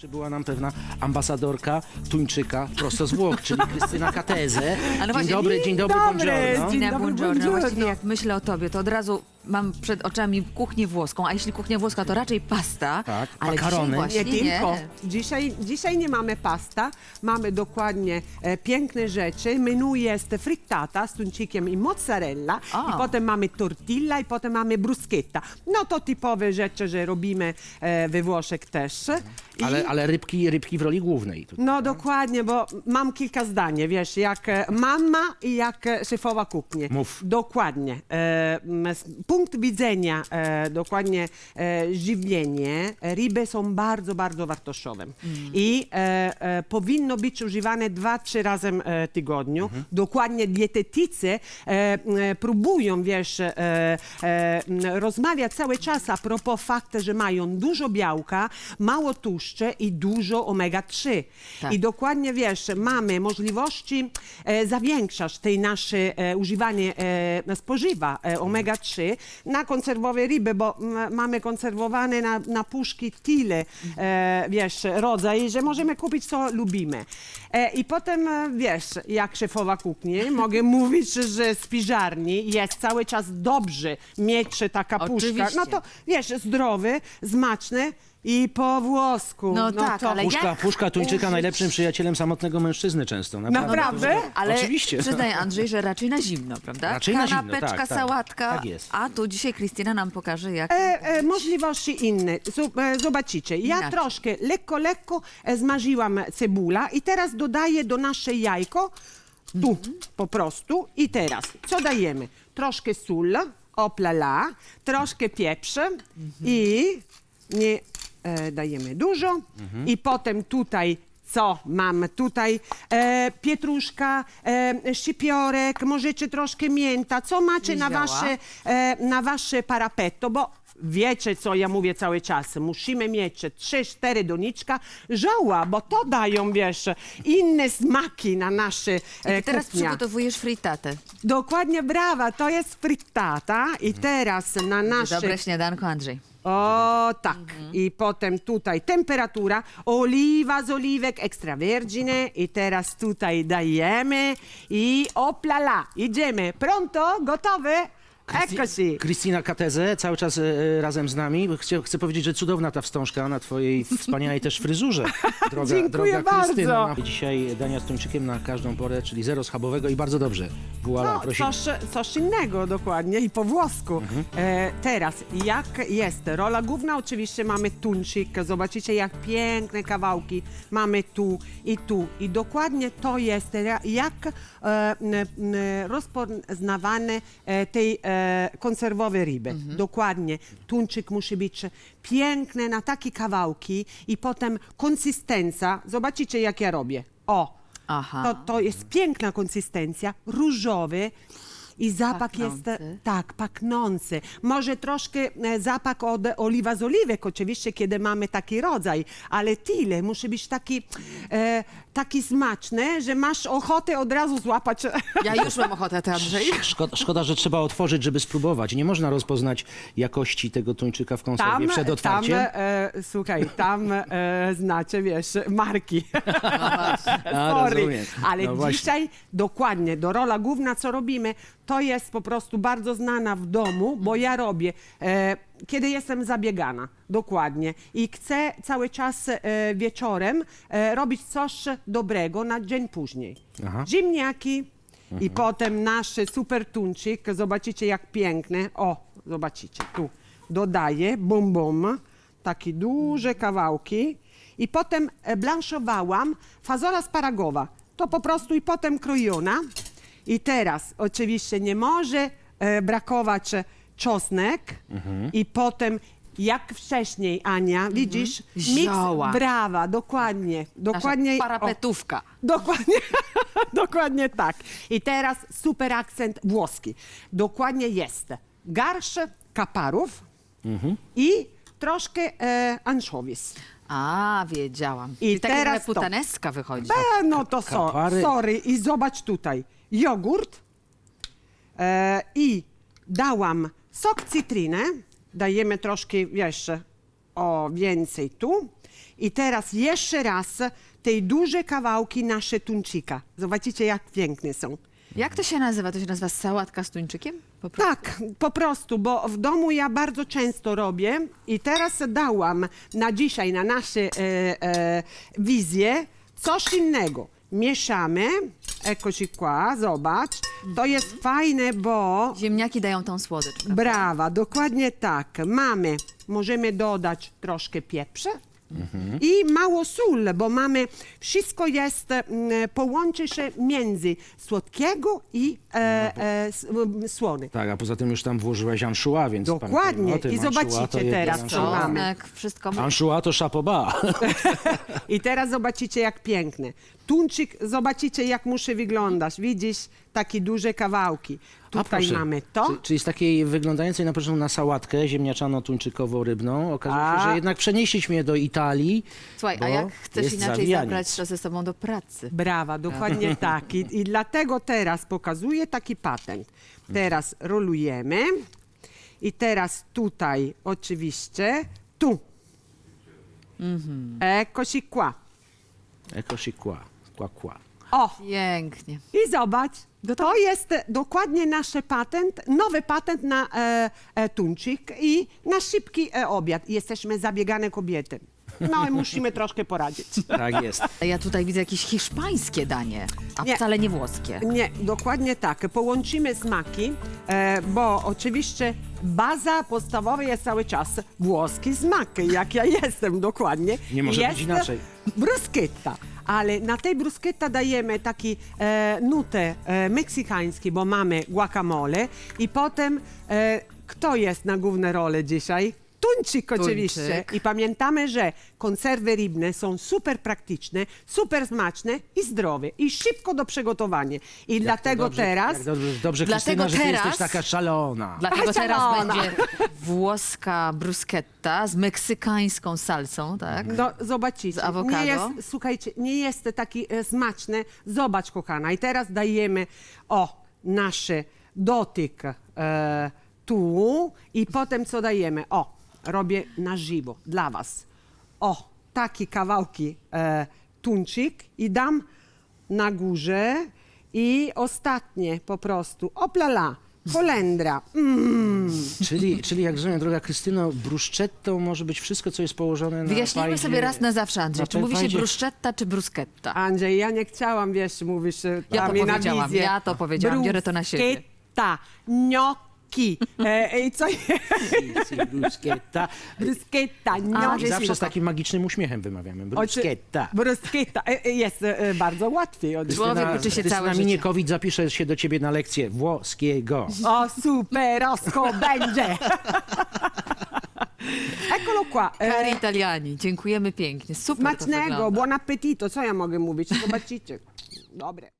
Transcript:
Przybyła nam pewna ambasadorka Tuńczyka prosto z Włoch, czyli Krystyna Kateze. Ale Dzień właśnie- dobry, dzień dobry, dobry, buongiorno. dzień Dina dobry, buongiorno. buongiorno. Właściwie jak myślę o tobie, to od razu mam przed oczami kuchnię włoską, a jeśli kuchnia włoska, to raczej pasta. Tak, ale makarony. dzisiaj właśnie Nie tylko. Dzisiaj, dzisiaj nie mamy pasta, mamy dokładnie e, piękne rzeczy. Menu jest frittata z tuńczykiem i mozzarella A. i potem mamy tortilla i potem mamy bruschetta. No to typowe rzeczy, że robimy e, we Włoszech też. I, Ale, ale rybki, rybki w roli głównej. tutaj. No dokładnie, bo mam kilka zdań, wiesz, jak e, mama i jak e, szefowa kuchni. Mów. Dokładnie. E, m, punkt widzenia e, dokładnie e, żywienie, ryby są bardzo, bardzo wartościowe. I e, e, powinno być używane dwa, trzy razy e, w tygodniu. Dokładnie dietetycy e, próbują, wiesz, e, e, rozmawiać cały czas a propos faktu, że mają dużo białka, mało tłuszcze i dużo omega-3. Tak. I dokładnie wiesz, mamy możliwości e, zawiększać tej nasze e, używanie e, spożywa e, omega-3 na konserwowe ryby, bo m, mamy konserwowane na, na puszki tyle, e, wiesz, rodzaj, że możemy kupić co lubimy. E, I potem, e, wiesz, jak szefowa kuchni, mogę mówić, że z piżarni jest cały czas dobrze mieć taka puszka. Oczywiście. No to, wiesz, zdrowy, smaczny i po włosku. No tak, to ale Puszka, jak puszka Tuńczyka użyć- najlepszym przyjacielem samotnego mężczyzny często. Naprawdę? Ale Oczywiście. przyznaj Andrzej, że raczej na zimno, prawda? Raczej na zimno, Kanapeczka, tak, tak. sałatka, Tak jest. a tu dzisiaj Krystyna nam pokaże, jak... E, e, możliwości inne. E, Zobaczycie, ja Inaczej. troszkę lekko, lekko e, zmarzyłam cebula i teraz dodaję do naszej jajko tu po prostu i teraz co dajemy? Troszkę sól, oplala, troszkę pieprz i nie e, dajemy dużo i potem tutaj co mam tutaj? E, pietruszka, e, szczypiorek, możecie troszkę mięta. Co macie na wasze, e, na wasze parapetto? Bo wiecie, co ja mówię cały czas. Musimy mieć 3-4 doniczka żoła, bo to dają, wiesz, inne smaki na nasze I e, ty teraz kuchnia. przygotowujesz frittatę. Dokładnie, brawa. To jest frittata i teraz na nasze... Dobre śniadanko, Andrzej. O, tak. I potem tutaj temperatura, oliwa z oliwek extravergine i teraz tutaj dajemy i oplala. Idziemy. Pronto? Gotowe? Eccoci. Krystyna Kateze cały czas e, razem z nami. Chcę, chcę powiedzieć, że cudowna ta wstążka na twojej wspaniałej też fryzurze. Droga, Dziękuję droga bardzo. Dzisiaj dania z Tuńczykiem na każdą porę, czyli zero schabowego i bardzo dobrze. Voilà, No, prosimy. coś, coś innego dokładnie i po włosku. E, teraz, jak jest? Rola główna oczywiście mamy tuńczyk. Zobaczycie, jak piękne kawałki mamy tu i tu. I dokładnie to jest, ra- jak e, n- n- rozpoznawane e, tej e, konserwowe ryby. Dokładnie. Tuńczyk musi być piękny na takie kawałki i potem konsystencja. Zobaczycie, jak ja robię. O, Aha. to, to jest piękna konsystencja, różowy i zapach jest tak, pachnący. Może troszkę e, zapach od oliwa z oliwek, oczywiście, kiedy mamy taki rodzaj, ale tyle, musi być taki, e, taki smaczny, że masz ochotę od razu złapać. Ja już mam ochotę, ty Andrzej. Szkoda, szkoda, że trzeba otworzyć, żeby spróbować. Nie można rozpoznać jakości tego tuńczyka w konserwie Tam, przed tam, otwarciem. e, słuchaj, tam e, znacie, wiesz, marki. A, Sorry. rozumiem. Ale No właśnie. dzisiaj dokładnie, do rola główna, co robimy, to jest po prostu bardzo znana w domu, bo ja robię, e, kiedy jestem zabiegana, dokładnie, i chcę cały czas e, wieczorem e, robić coś dobrego na dzień później. Aha. Ziemniaki i potem nasz super tuńczyk, zobaczycie jak piękny, o, zobaczycie, tu dodaję, bum bum, takie duże kawałki. I potem e, blanszowałam fazola sparagowa, to po prostu i potem krojona i teraz oczywiście nie może e, brakować e, czosnek i potem jak wcześniej, Ania, widzisz, Zioła. miks brawa, dokładnie, dokładnie. Nasza o. parapetówka. Dokładnie, dokładnie tak. I teraz super akcent włoski. Dokładnie jest garsz kaparów i troszkę e, anchovies. A, wiedziałam. I I teraz trochę to. putaneska wychodzi. E, no to so, Kapary. sorry. I zobacz tutaj. Jogurt e, i dałam sok cytryny. Dajemy troszkę jeszcze o więcej tu. I teraz jeszcze raz te duże kawałki nasze tuńczyka. Zobaczycie, jak piękne są. Jak to się nazywa? To się nazywa sałatka z tuńczykiem? Po prostu. Tak, po prostu, bo w domu ja bardzo często robię i teraz dałam na dzisiaj, na nasze e, e, wizje coś innego. Mieszamy, eccoci qua, zobacz. To jest fajne, bo Ziemniaki dają tą słodycz. prawda? Brawa, dokładnie tak. Mamy, możemy dodać troszkę pieprza i mało sól, bo mamy, wszystko jest, mm, połączy się między słodkiego i e, e, s- m, słone. Tak, a poza tym już tam włożyłaś anchois, więc Dokładnie. pamiętaj, o tym I zobaczycie jednak teraz, co mamy. Czosnek, wszystko. To chapoba. I teraz zobaczycie, jak piękne. Tuńczyk, zobaczycie, jak muszę wyglądać. Widzisz, takie duże kawałki. Tutaj proszę, mamy to. Czyli, czyli z takiej wyglądającej na początku na sałatkę ziemniaczano-tuńczykowo-rybną okazuje się, A. że jednak przenieśliś mnie do Italii. Słuchaj, bo a jak chcesz jest inaczej zawijaniec. zabrać to ze sobą do pracy? Brawa, dokładnie tak. I, I dlatego teraz pokazuję taki patent. Teraz rolujemy i teraz tutaj oczywiście, tu. Eccoci qua. Eccoci qua, qua qua. O, Pięknie. i zobacz, to jest e, dokładnie nasz patent, nowy patent na e, e, tuńczyk i na szybki e, obiad. Jesteśmy zabiegane kobiety. No i musimy troszkę poradzić. Tak jest. Ja tutaj widzę jakieś hiszpańskie danie, a Nie. wcale nie włoskie. Nie, dokładnie tak. Połączymy smaki, e, bo oczywiście baza podstawowa jest cały czas włoski smak, jak ja jestem dokładnie. Nie może jest być inaczej. Bruschetta. Ale na tej bruschetta dajemy taki e, nutę e, meksykański, bo mamy guacamole i potem e, kto jest na główne role dzisiaj? Tuńczyk oczywiście. Tuńczyk. I pamiętamy, że konserwy rybne są super praktyczne, super smaczne i zdrowe i szybko do przygotowania. I dlatego dobrze, teraz Jak dobrze, dobrze Dlatego Krystyna, że ty teraz- jesteś taka szalona. Dlatego teraz szalona. będzie włoska bruschetta z meksykańską salsą, tak? No, zobaczycie. Z awokado? Nie jest, słuchajcie, nie jest taki e, smaczny. Zobacz, kochana. I teraz dajemy, o, nasz dotyk e, tu i potem co dajemy? O, robię na żywo dla was. O, takie kawałki e, tuńczyk i dam na górze i ostatnie po prostu, oplala, kolendra. Mm. Czyli, czyli jak rozumiem, droga Krystyno, bruszczetto może być wszystko, co jest położone na Wyjaśnijmy fajdzie- sobie raz na zawsze, Andrzej, na czy mówi się fajdzie- bruschetta czy bruschetta? Andrzej, ja nie chciałam, wiesz, mówisz Ja tam to i na powiedziałam, wizję. ja to powiedziałam, biorę to na siebie. Bruschetta, gnocchi. E, I co? Sì, bruschetta. Bruschetta, I gnocchi. zawsze z takim magicznym uśmiechem wymawiamy. Bruschetta. Bruschetta. E, e, Jest e, bardzo łatwiej. Od... Człowiek uczy się całe życie. Miniekowicz zapisze się do ciebie na lekcję włoskiego. O, superosko będzie. Eccolo qua. E, Cari italiani, dziękujemy pięknie, super to Smacznego, wygląda. buon appetito. Co ja mogę mówić? Zobaczycie. Dobre.